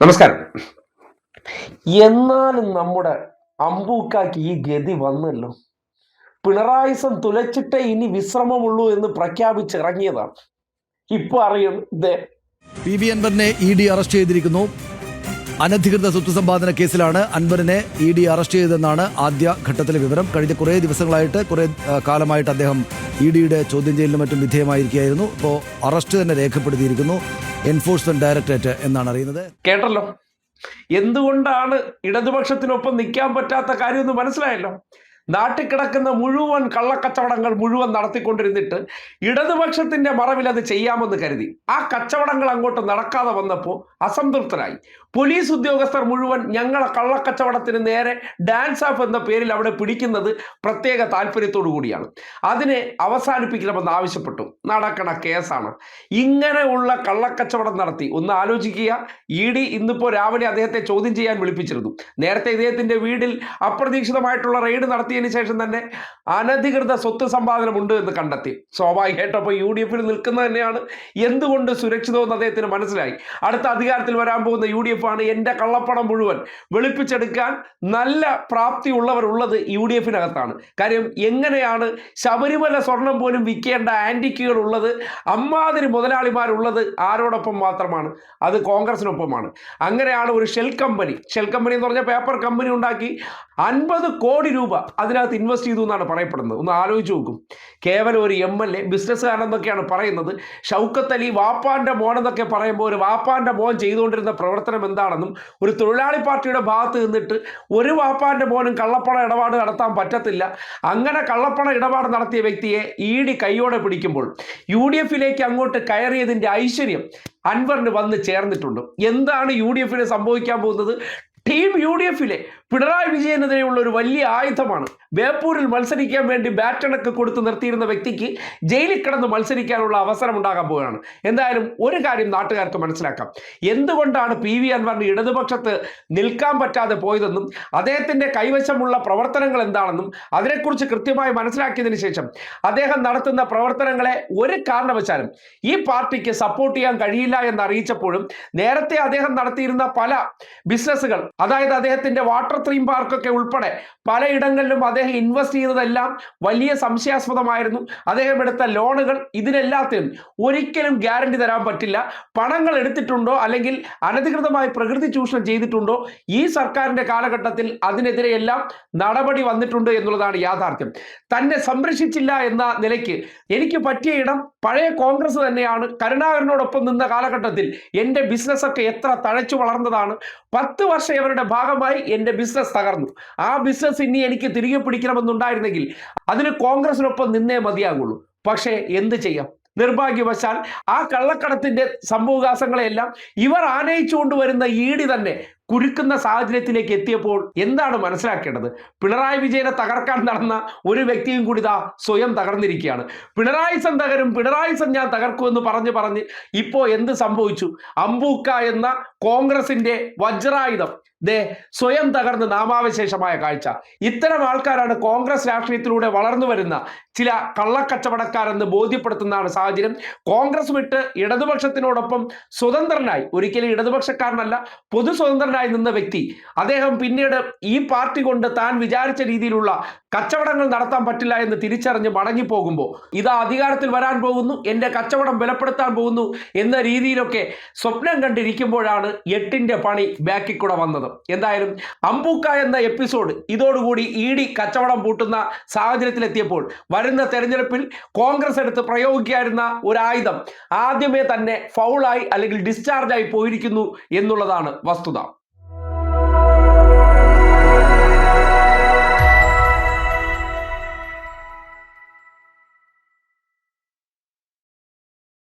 നമസ്കാരം. എന്നാലും നമ്മുടെ അമ്പൂക്കാക്ക് ഈ ഗതി വന്നല്ലോ. പിണറായിസം തുലച്ചിട്ടേ ഇനി വിശ്രമമുള്ളൂ എന്ന് പ്രഖ്യാപിച്ചിറങ്ങിയതാണ്. ഇപ്പൊ അറിയും ഇതേ പി വി അൻവറിനെ ഇ ഡി അറസ്റ്റ് ചെയ്തിരിക്കുന്നു. അനധികൃത സ്വത്ത് സമ്പാദന കേസിലാണ് അൻവറിനെ ഇ ഡി അറസ്റ്റ് ചെയ്തതെന്നാണ് ആദ്യ ഘട്ടത്തിലെ വിവരം. കഴിഞ്ഞ കുറേ ദിവസങ്ങളായിട്ട് കുറേ കാലമായിട്ട് അദ്ദേഹം ഇ ഡിയുടെ ചോദ്യം ചെയ്യലിനും മറ്റും വിധേയമായിരിക്കുകയായിരുന്നു. ഇപ്പോൾ അറസ്റ്റ് തന്നെ രേഖപ്പെടുത്തിയിരിക്കുന്നു. എൻഫോഴ്സ്മെന്റ് ഡയറക്ടറേറ്റ് എന്നാണ് അറിയുന്നത്. കേട്ടല്ലോ? എന്തുകൊണ്ടാണ് ഇടതുപക്ഷത്തിനൊപ്പം നിൽക്കാൻ പറ്റാത്ത കാര്യം എന്ന് മനസ്സിലായല്ലോ? നാട്ടിൽ കിടക്കുന്ന മുഴുവൻ കള്ളക്കച്ചവടങ്ങൾ മുഴുവൻ നടത്തിക്കൊണ്ടിരുന്നിട്ട് ഇടതുപക്ഷത്തിന്റെ മറവിൽ അത് ചെയ്യാമെന്ന് കരുതി. ആ കച്ചവടങ്ങൾ അങ്ങോട്ട് നടക്കാതെ വന്നപ്പോൾ അസംതൃപ്തരായി പോലീസ് ഉദ്യോഗസ്ഥർ മുഴുവൻ ഞങ്ങളെ കള്ളക്കച്ചവടത്തിന് നേരെ ഡാൻസ് ഓഫ് എന്ന പേരിൽ അവിടെ പിടിക്കുന്നത് പ്രത്യേക താല്പര്യത്തോടു കൂടിയാണ്. അതിനെ അവസാനിപ്പിക്കണമെന്ന് ആവശ്യപ്പെട്ടു. നടക്കണ കേസാണ്. ഇങ്ങനെയുള്ള കള്ളക്കച്ചവടം നടത്തി ഒന്ന് ആലോചിക്കുക. ഇ ഡി ഇന്നിപ്പോൾ രാവിലെ അദ്ദേഹത്തെ ചോദ്യം ചെയ്യാൻ വിളിപ്പിച്ചിരുന്നു. നേരത്തെ ഇദ്ദേഹത്തിന്റെ വീടിൽ അപ്രതീക്ഷിതമായിട്ടുള്ള റെയ്ഡ് നടത്തിയതിന് ശേഷം തന്നെ അനധികൃത സ്വത്ത് സമ്പാദനമുണ്ട് എന്ന് കണ്ടെത്തി. സ്വാഭാവികമായിട്ടും അപ്പോൾ യു ഡി എഫിൽ നിൽക്കുന്നത് തന്നെയാണ്. എന്തുകൊണ്ട് സുരക്ഷിതമെന്ന് അദ്ദേഹത്തിന് മനസ്സിലായി. അടുത്ത അധികാരത്തിൽ വരാൻ പോകുന്ന യു ഡി എഫ് ആണ് എന്റെ കള്ളപ്പണം മുഴുവൻ വെളുപ്പിച്ചെടുക്കാൻ നല്ല പ്രാപ്തി ഉള്ളത് യു ഡി എഫിനകത്താണ്. കാര്യം എങ്ങനെയാണ് ശബരിമല സ്വർണം പോലും വിൽക്കേണ്ട ആന്റിക്കുകൾ ഉള്ളത് അമ്മാതിരി മുതലാളിമാരുള്ളത് ആരോടൊപ്പം മാത്രമാണ്. അത് കോൺഗ്രസിനൊപ്പമാണ്. അങ്ങനെയാണ് ഒരു ഷെൽ കമ്പനി. ഷെൽ കമ്പനി എന്ന് പറഞ്ഞ പേപ്പർ കമ്പനി ഉണ്ടാക്കി അൻപത് കോടി രൂപ അതിനകത്ത് ഇൻവെസ്റ്റ് ചെയ്തു എന്നാണ് പറയപ്പെടുന്നത്. ഒന്ന് ആലോചിച്ച് നോക്കും. കേവലം ഒരു എം എൽ എ ബിസിനസ്സുകാരെന്നൊക്കെയാണ് പറയുന്നത്. ഷൗക്കത്ത് അലി വാപ്പാന്റെ മോൻ എന്നൊക്കെ പറയുമ്പോൾ ഒരു വാപ്പാന്റെ മോൻ ചെയ്തുകൊണ്ടിരുന്ന പ്രവർത്തനം എന്താണെന്നും ഒരു തൊഴിലാളി പാർട്ടിയുടെ ഭാഗത്ത് നിന്നിട്ട് ഒരു വാപ്പാന്റെ മോനും കള്ളപ്പണ ഇടപാട് നടത്താൻ പറ്റത്തില്ല. അങ്ങനെ കള്ളപ്പണ ഇടപാട് നടത്തിയ വ്യക്തിയെ ഇ ഡി കൈയോടെ പിടിക്കുമ്പോൾ യു ഡി എഫിലേക്ക് അങ്ങോട്ട് കയറിയതിന്റെ ഐശ്വര്യം അൻവറിന് വന്ന് ചേർന്നിട്ടുണ്ട്. എന്താണ് യു ഡി എഫിന് സംഭവിക്കാൻ പോകുന്നത്? ടീം യു ഡി എഫിലെ പിണറായി വിജയനെതിരെയുള്ള ഒരു വലിയ ആയുധമാണ്. ബേപ്പൂരിൽ മത്സരിക്കാൻ വേണ്ടി ബാറ്റണക്ക് കൊടുത്തു നിർത്തിയിരുന്ന വ്യക്തിക്ക് ജയിലിൽ കിടന്ന് മത്സരിക്കാനുള്ള അവസരം ഉണ്ടാകാൻ പോവുകയാണ്. എന്തായാലും ഒരു കാര്യം നാട്ടുകാർക്ക് മനസ്സിലാക്കാം. എന്തുകൊണ്ടാണ് പി വി അൻവറിന് ഇടതുപക്ഷത്ത് നിൽക്കാൻ പറ്റാതെ പോയതെന്നും അദ്ദേഹത്തിന്റെ കൈവശമുള്ള പ്രവർത്തനങ്ങൾ എന്താണെന്നും അതിനെക്കുറിച്ച് കൃത്യമായി മനസ്സിലാക്കിയതിന് ശേഷം അദ്ദേഹം നടത്തുന്ന പ്രവർത്തനങ്ങളെ ഒരു കാരണവശാലും ഈ പാർട്ടിക്ക് സപ്പോർട്ട് ചെയ്യാൻ കഴിയില്ല എന്ന് അറിയിച്ചപ്പോഴും നേരത്തെ അദ്ദേഹം നടത്തിയിരുന്ന പല ബിസിനസ്സുകൾ അതായത് അദ്ദേഹത്തിന്റെ വാട്ടർ തീം പാർക്കൊക്കെ ഉൾപ്പെടെ പലയിടങ്ങളിലും അദ്ദേഹം ഇൻവെസ്റ്റ് ചെയ്തതെല്ലാം വലിയ സംശയാസ്പദമായിരുന്നു. അദ്ദേഹം എടുത്ത ലോണുകൾ ഇതിനെല്ലാത്തിനും ഒരിക്കലും ഗ്യാരണ്ടി തരാൻ പറ്റില്ല. പണങ്ങൾ എടുത്തിട്ടുണ്ടോ അല്ലെങ്കിൽ അനധികൃതമായി പ്രകൃതി ചൂഷണം ചെയ്തിട്ടുണ്ടോ? ഈ സർക്കാരിന്റെ കാലഘട്ടത്തിൽ അതിനെതിരെയെല്ലാം നടപടി വന്നിട്ടുണ്ട് എന്നുള്ളതാണ് യാഥാർത്ഥ്യം. തന്നെ സംരക്ഷിച്ചില്ല എന്ന നിലയ്ക്ക് എനിക്ക് പറ്റിയ ഇടം പഴയ കോൺഗ്രസ് തന്നെയാണ്. കരുണാകരനോടൊപ്പം നിന്ന കാലഘട്ടത്തിൽ എന്റെ ബിസിനസ്സൊക്കെ എത്ര തഴച്ചു വളർന്നതാണ്. പത്ത് വർഷം ഇവരുടെ ഭാഗമായി എന്റെ ബിസിനസ് തകർന്നു. ആ ബിസിനസ് ഇനി എനിക്ക് തിരികെ പിടിക്കണമെന്നുണ്ടായിരുന്നെങ്കിൽ അതിന് കോൺഗ്രസിനൊപ്പം നിന്നേ മതിയാകുള്ളൂ. പക്ഷേ എന്ത് ചെയ്യാം? നിർഭാഗ്യവശാൽ ആ കള്ളക്കടത്തിന്റെ സംഭവവികാസങ്ങളെല്ലാം ഇവർ ആനയിച്ചുകൊണ്ടുവരുന്ന ഈടി തന്നെ കുരുക്കുന്ന സാഹചര്യത്തിലേക്ക് എത്തിയപ്പോൾ എന്താണ് മനസ്സിലാക്കേണ്ടത്? പിണറായി വിജയനെ തകർക്കാൻ നടന്ന ഒരു വ്യക്തിയും കൂടി ഇതാ സ്വയം തകർന്നിരിക്കുകയാണ്. പിണറായി സൻ തകരും പിണറായി സൻ ഞാൻ തകർക്കുമെന്ന് പറഞ്ഞ് പറഞ്ഞ് ഇപ്പോൾ എന്ത് സംഭവിച്ചു? അമ്പൂക്ക എന്ന കോൺഗ്രസിന്റെ വജ്രായുധം ദേ സ്വയം തകർന്ന് നാമാവശേഷമായ കാഴ്ച. ഇത്തരം ആൾക്കാരാണ് കോൺഗ്രസ് രാഷ്ട്രീയത്തിലൂടെ വളർന്നു വരുന്ന ചില കള്ളക്കച്ചവടക്കാരെന്ന് ബോധ്യപ്പെടുത്തുന്നതാണ് സാഹചര്യം. കോൺഗ്രസ് വിട്ട് ഇടതുപക്ഷത്തിനോടൊപ്പം സ്വതന്ത്രനായി ഒരിക്കലും ഇടതുപക്ഷക്കാരനല്ല പൊതു സ്വതന്ത്രനായി നിന്ന വ്യക്തി. അദ്ദേഹം പിന്നീട് ഈ പാർട്ടി കൊണ്ട് താൻ വിചാരിച്ച രീതിയിലുള്ള കച്ചവടങ്ങൾ നടത്താൻ പറ്റില്ല എന്ന് തിരിച്ചറിഞ്ഞ് മടങ്ങിപ്പോകുമ്പോൾ ഇതാ അധികാരത്തിൽ വരാൻ പോകുന്നു എന്റെ കച്ചവടം ബലപ്പെടുത്താൻ പോകുന്നു എന്ന രീതിയിലൊക്കെ സ്വപ്നം കണ്ടിരിക്കുമ്പോഴാണ് എട്ടിന്റെ പണി ബാക്കിൽ കൂടെ വന്നത്. എന്തായാലും അമ്പൂക്ക എന്ന എപ്പിസോഡ് ഇതോടുകൂടി ഇ ഡി കച്ചവടം പൂട്ടുന്ന സാഹചര്യത്തിലെത്തിയപ്പോൾ വരുന്ന തെരഞ്ഞെടുപ്പിൽ കോൺഗ്രസ് എടുത്ത് പ്രയോഗിക്കായിരുന്ന ഒരു ആയുധം ആദ്യമേ തന്നെ ഫൗളായി അല്ലെങ്കിൽ ഡിസ്ചാർജായി പോയിരിക്കുന്നു എന്നുള്ളതാണ് വസ്തുത.